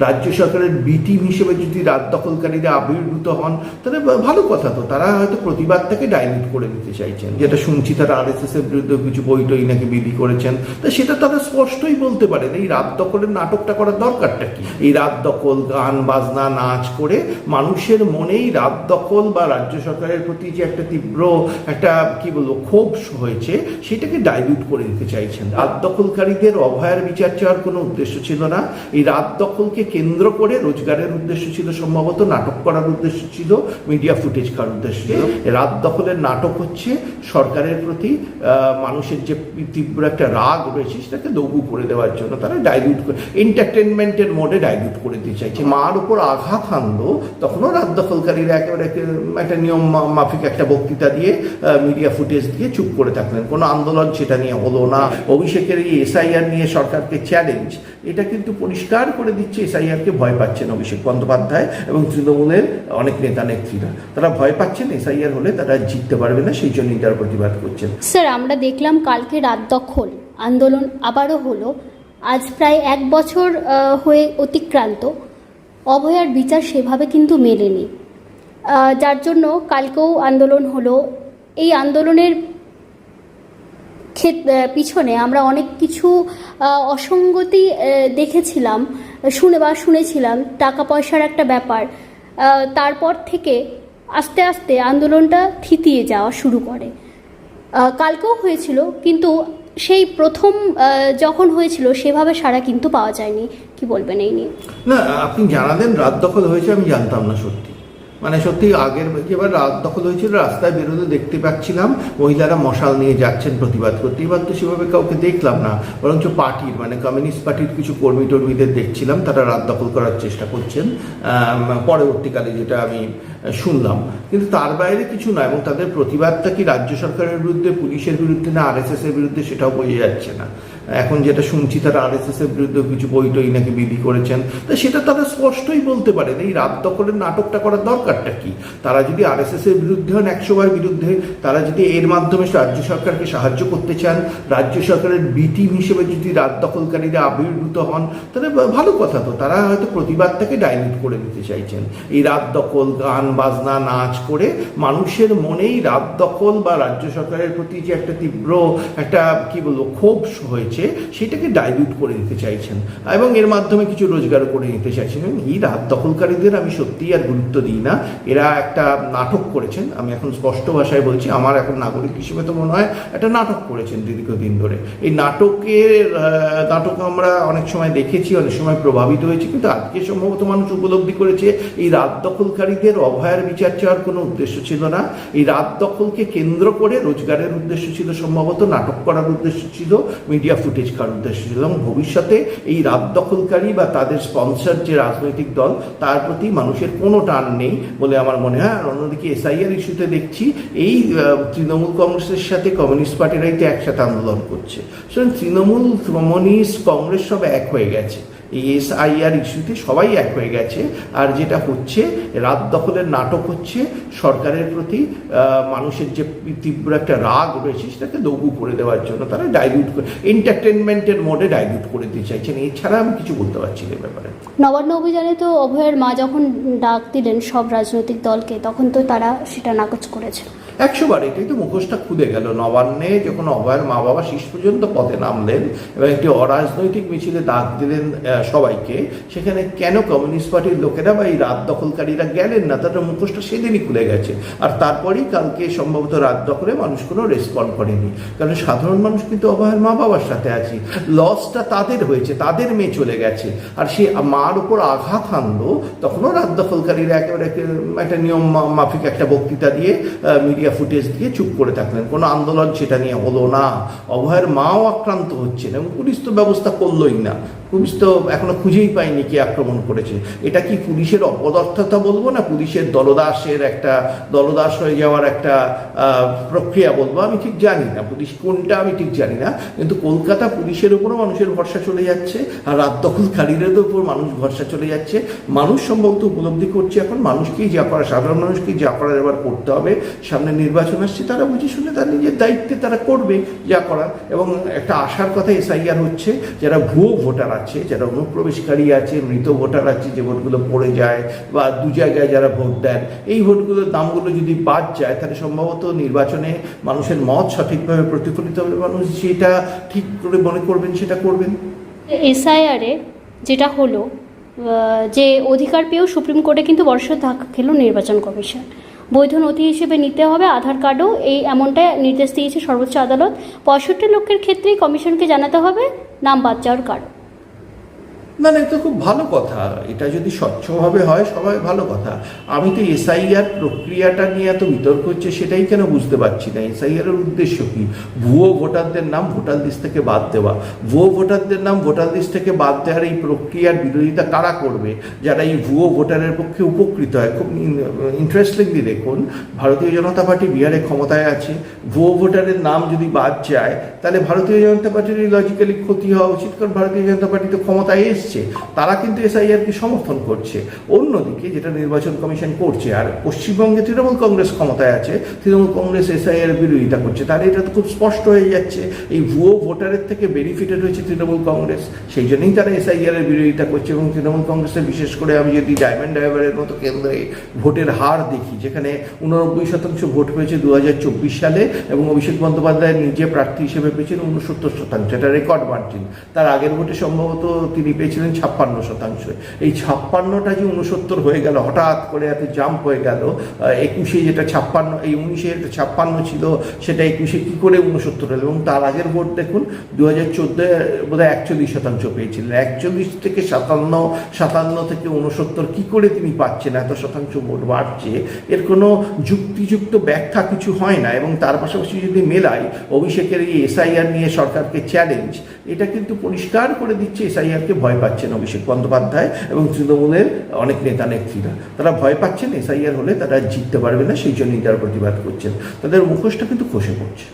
রাজ্য সরকারের B team হিসেবে যদি রাত দখলকারীরা আবির্ভূত হন, তাহলে ভালো কথা তো। তারা হয়তো প্রতিবাদটাকে ডাইলিউট করে নিতে চাইছেন। যেটা শুনছি তারা আর এস এস এর বিরুদ্ধে কিছু বই টই নাকি বিলি করেছেন। তা সেটা তারা স্পষ্টই বলতে পারেন। এই রাত দখলের নাটকটা করার দরকারটা কি? এই রাত দখল, গান, বাজনা, নাচ করে মানুষের মনেই রাত দখল বা রাজ্য সরকারের প্রতি যে একটা তীব্র একটা, কি বলব, ক্ষোভ হয়েছে, সেটাকে ডাইলিউট করে দিতে চাইছেন। রাত দখলকারীদের অভয়ার বিচার চাওয়ার কোনো উদ্দেশ্য ছিল না। এই রাত দখলকে কেন্দ্র করে রোজগারের উদ্দেশ্য ছিল সম্ভবত নাটক করার উদ্দেশ্য ছিল মিডিয়া ফুটেজ করার উদ্দেশ্য ছিল। রাত দখলের নাটক হচ্ছে সরকারের প্রতি মানুষের যে তীব্র একটা রাগ রয়েছে সেটাকে লঘু করে দেওয়ার জন্য তারা ডাইলিউট করে এন্টারটেনমেন্টের মোডে ডাইলিউট করে দিতে চাইছে। মার উপর আঘাত হানলো তখনও রাত দখলকারীরা একেবারে একটা- একটা নিয়ম মাফিক একটা বক্তৃতা দিয়ে মিডিয়া ফুটেজ দিয়ে চুপ করে থাকলেন। কোনো আন্দোলন সেটা নিয়ে হলো না। অভিষেকের এই এসআইআর নিয়ে সরকারকে চ্যালেঞ্জ এটা কিন্তু পরিষ্কার করে দিচ্ছে এসআইআরকে ভয় পাচ্ছেন অভিষেক বন্দ্যোপাধ্যায় এবং তৃণমূলের অনেক নেতা, নেত্রীরা। তারা ভয় পাচ্ছেন এসআইআর হলে তারা জিততে পারবে না, সেই জন্যই তারা প্রতিবাদ করছেন। স্যার, আমরা দেখলাম কালকে রাত দখল। আন্দোলন আবারও হলো। আজ প্রায় এক বছর হয়ে অতিক্রান্ত। অভয়ার বিচার সেভাবে কিন্তু মেলেনি। যার জন্য কালকেও আন্দোলন হলো। এই আন্দোলনের পিছনে আমরা অনেক কিছু অসঙ্গতি দেখেছিলাম, শুনে বা শুনেছিলাম টাকা পয়সার একটা ব্যাপার। তারপর থেকে আস্তে আস্তে আন্দোলনটা থিতিয়ে যাওয়া শুরু করে। কালকেও হয়েছিল, কিন্তু সেই প্রথম যখন হয়েছিল, সেভাবে সারা কিন্তু পাওয়া যায়নি। কি বলবেন এই নিয়ে? না, আপনি জানালেন রাত দখল হয়েছে, আমি জানতাম না সত্যি। মানে সত্যি আগের যেবার রাত দখল হয়েছিল, রাস্তায় বেরোতে দেখতে পাচ্ছিলাম, মহিলারা মশাল নিয়ে যাচ্ছেন প্রতিবাদ করতে। এবার তো সেভাবে কাউকে দেখলাম না, বরঞ্চ পার্টির মানে কমিউনিস্ট পার্টির কিছু কর্মী টর্মীদের দেখছিলাম, তারা রাত দখল করার চেষ্টা করছেন। পরবর্তীকালে যেটা আমি শুনলাম। কিন্তু তার বাইরে কিছু না, এবং তাদের প্রতিবাদটা কি রাজ্য সরকারের বিরুদ্ধে, পুলিশের বিরুদ্ধে, না আর এর বিরুদ্ধে, সেটাও বোঝা যাচ্ছে না। এখন যেটা শুনছি, তারা আর এস এর বিরুদ্ধে কিছু বই টই নাকি বিলি করেছেন। তা সেটা তারা স্পষ্টই বলতে পারেন, এই রাত দখলের নাটকটা করার দরকারটা কি? তারা যদি আর এস এর বিরুদ্ধে হন একশো বার বিরুদ্ধে, তারা যদি এর মাধ্যমে রাজ্য সরকারকে সাহায্য করতে চান, রাজ্য সরকারের বি টিম হিসেবে যদি রাত দখলকারীরা আবির্ভূত হন, তাহলে ভালো কথা তো, তারা হয়তো প্রতিবাদটাকে ডাইলিউট করে দিতে চাইছেন। এই রাত দখল, গান, বাজনা, নাচ করে মানুষের মনেই রাত দখল বা রাজ্য সরকারের প্রতি যে একটা তীব্র, একটা, কি বলব, ক্ষোভ হয়েছে সেটাকে ডাইলিউট করে দিতে চাইছেন এবং এর মাধ্যমে কিছু রোজগার করে নিতে চাইছেন। এই রাত দখলকারীদের আমি সত্যিই আর গুরুত্ব দিই না। এরা একটা নাটক করেছেন, আমি এখন স্পষ্ট ভাষায় বলছি, আমার এখন নাগরিক হিসেবে তো মনে হয় একটা নাটক করেছেন দীর্ঘদিন ধরে। এই নাটকের নাটক আমরা অনেক সময় দেখেছি, অনেক সময় প্রভাবিত হয়েছি, কিন্তু আজকে সম্ভবত মানুষ উপলব্ধি করেছে, এই রাত দখলকারীদের অভয়ার বিচার চাওয়ার কোনো উদ্দেশ্য ছিল না। এই রাত দখলকে কেন্দ্র করে রোজগারের উদ্দেশ্য ছিল, সম্ভবত নাটক করার উদ্দেশ্য ছিল মিডিয়া ফুটেজ করার উদ্দেশ্য ছিল এবং ভবিষ্যতে এই রাত দখলকারী বা তাদের স্পন্সর যে রাজনৈতিক দল, তার প্রতি মানুষের কোনো টান নেই বলে আমার মনে হয়। আর অন্যদিকে এসআইআর ইস্যুতে দেখছি, এই তৃণমূল কংগ্রেসের সাথে কমিউনিস্ট পার্টিরাই তো একসাথে আন্দোলন করছে। সুতরাং তৃণমূল কমিউনিস্ট কংগ্রেস সব এক হয়ে গেছে। এই এসআইআর ইস্যুতে সবাই এক হয়ে গেছে। আর যেটা হচ্ছে রাত দখলের নাটক হচ্ছে সরকারের প্রতি মানুষের যে তীব্র একটা রাগ রয়েছে সেটাকে লঘু করে দেওয়ার জন্য তারা ডাইলিউট করে এন্টারটেনমেন্টের মোডে ডাইলিউট করে দিতে চাইছেন। এছাড়া আমি কিছু বলতে পারছি না ব্যাপারে। নবান্ন অভিযানে তো অভয়ের মা যখন ডাক দিলেন সব রাজনৈতিক দলকে তখন তো তারা সেটা নাকচ করেছে। একশো বার এটাই তো মুখোশটা খুলে গেল। নবান্নে যখন অভয়ের মা বাবা শেষ পর্যন্ত পথে নামলেন এবং একটি অরাজনৈতিক মিছিলে ডাক দিলেন সবাইকে, সেখানে কেন কমিউনিস্ট পার্টির লোকেরা বা এই রাত দখলকারীরা গেলেন না? তাদের মুখোশটা সেদিনই খুলে গেছে। আর তারপরেই কালকে সম্ভবত রাত দখলে মানুষ কোনো রেসপন্ড করেনি। কারণ সাধারণ মানুষ কিন্তু অভয়ের মা বাবার সাথে আছে। লসটা তাদের হয়েছে, তাদের মেয়ে চলে গেছে। আর সে মার উপর আঘাত আনলো তখনও রাত দখলকারীরা একেবারে একটা- নিয়ম মাফিক একটা বক্তৃতা দিয়ে মিডিয়া ফুটেজ দিয়ে চুপ করে থাকলেন। কোনো আন্দোলন সেটা নিয়ে হলো না। অভয়ের মাও আক্রান্ত হচ্ছেন এবং পুলিশ তো ব্যবস্থা করলোই না। পুলিশ তো এখনও খুঁজেই পায়নি কে আক্রমণ করেছে। এটা কি পুলিশের অপদার্থতা বলব না পুলিশের দলদাসের একটা, দলদাস হয়ে যাওয়ার একটা প্রক্রিয়া বলব? আমি ঠিক জানি না। পুলিশ কোনটা আমি ঠিক জানি না। কিন্তু কলকাতা পুলিশের উপরও মানুষের ভরসা চলে যাচ্ছে আর রাত দখলকারীদের উপর মানুষ ভরসা চলে যাচ্ছে। মানুষ সম্ভবত উপলব্ধি করছে এখন, মানুষকেই যা করা সাধারণ মানুষকেই যা করার এবার করতে হবে। সামনে নির্বাচন আসছে, তারা বুঝে শুনে তার নিজের দায়িত্বে তারা করবে যা করার। এবং একটা আশার কথা এসআইআর হচ্ছে, যারা ভুয়ো ভোটার আছে, যারা অনুপ্রবেশকারী আছে, মৃত ভোটার আছে, যে ভোটগুলো পড়ে যায় বা দু জায়গায় যারা ভোট দেন, এই ভোটগুলোর দামগুলো যদি বাদ যায়, তাহলে সম্ভবত নির্বাচনে মানুষের মত সঠিকভাবে প্রতিফলিত হবে। মানুষ যেটা ঠিক করে মনে করবেন, সেটা করবেন। এসআইআরে যেটা হলো যে অধিকার পেয়েও সুপ্রিম কোর্টে কিন্তু বর্ষার ধাক্কা খেলো নির্বাচন কমিশন। বৈধ নথি হিসেবে নিতে হবে, আধার কার্ডও, এই এমনটা নির্দেশ দিয়েছে সর্বোচ্চ আদালত। পঁয়ষট্টি লক্ষের ক্ষেত্রেই কমিশনকে জানাতে হবে, নাম বাদ যাওয়ার কারণ। না না এটা খুব ভালো কথা। এটা যদি স্বচ্ছভাবে হয়, সবাই ভালো কথা। আমি তো এসআইআর প্রক্রিয়াটা নিয়ে এত বিতর্ক হচ্ছে, সেটাই কেন বুঝতে পারছি না? এসআইআর এর উদ্দেশ্য কি? ভুয়ো ভোটারদের নাম ভোটার লিস্ট থেকে বাদ দেওয়া। ভুয়ো ভোটারদের নাম ভোটার লিস্ট থেকে বাদ দেওয়ার এই প্রক্রিয়ার বিরোধিতা কারা করবে? যারা এই ভুয়ো ভোটারের পক্ষে উপকৃত হয়। খুব ইন্টারেস্টিংলি দেখুন, ভারতীয় জনতা পার্টি বিহারে ক্ষমতায় আছে। ভুয়ো ভোটারের নাম যদি বাদ যায়, তাহলে ভারতীয় জনতা পার্টির লজিক্যালি ক্ষতি হওয়া উচিত, কারণ ভারতীয় জনতা পার্টি তো ক্ষমতায় এসছে, তারা কিন্তু এসআইআরকে সমর্থন করছে? অন্যদিকে যেটা নির্বাচন কমিশন করছে, আর পশ্চিমবঙ্গে তৃণমূল কংগ্রেস ক্ষমতায় আছে, তৃণমূল কংগ্রেস এসআইআর বিরোধিতা করছে, তাহলে এটা তো খুব স্পষ্ট হয়ে যাচ্ছে, এই ভুয়ো ভোটারের থেকে বেনিফিটেড হয়েছে তৃণমূল কংগ্রেস, সেই জন্যই তারা এসআইআর এর বিরোধিতা করছে, এবং তৃণমূল কংগ্রেসের বিশেষ করে আমি যদি ডায়মন্ড হারবারের মতো কেন্দ্রে ভোটের হার দেখি, যেখানে উননব্বই শতাংশ ভোট পেয়েছে দু হাজার চব্বিশ সালে, এবং অভিষেক বন্দ্যোপাধ্যায় নিজে প্রার্থী হিসেবে পেয়েছেন উনসত্তর শতাংশ, এটা রেকর্ড মার্জিন তার আগের ভোটে সম্ভবত তিনি পেয়েছিলেন ছাপ্পান্ন শতাংশ। এই ছাপ্পান্নটা যে উনসত্তর হয়ে গেল, হঠাৎ করে এত জাম্প হয়ে গেল একুশে যেটা ছাপ্পান্ন, এই উনিশে যেটা ছাপ্পান্ন ছিল, সেটা একুশে কী করে উনসত্তর হলো? এবং তার আগের ভোট দেখুন দু হাজার চোদ্দোয় বোধহয় একচল্লিশ শতাংশ পেয়েছিলেন। একচল্লিশ থেকে সাতান্ন সাতান্ন থেকে উনসত্তর কী করে তিনি পাচ্ছেন? এত শতাংশ ভোট বাড়ছে। এর কোনো যুক্তিযুক্ত ব্যাখ্যা কিছু হয় না। এবং তার পাশাপাশি যদি মেলাই, অভিষেকের এই এসআইআর নিয়ে সরকারকে চ্যালেঞ্জ এটা কিন্তু পরিষ্কার করে দিচ্ছে এসআইআরকে ভয় পাচ্ছেন অভিষেক বন্দ্যোপাধ্যায় এবং তৃণমূলের অনেক নেতা নেত্রীরা। তারা ভয় পাচ্ছেন এসআইআর হলে তারা জিততে পারবে না, সেই জন্যই তারা প্রতিবাদ করছেন। তাদের মুখোশটা কিন্তু খসে পড়ছে।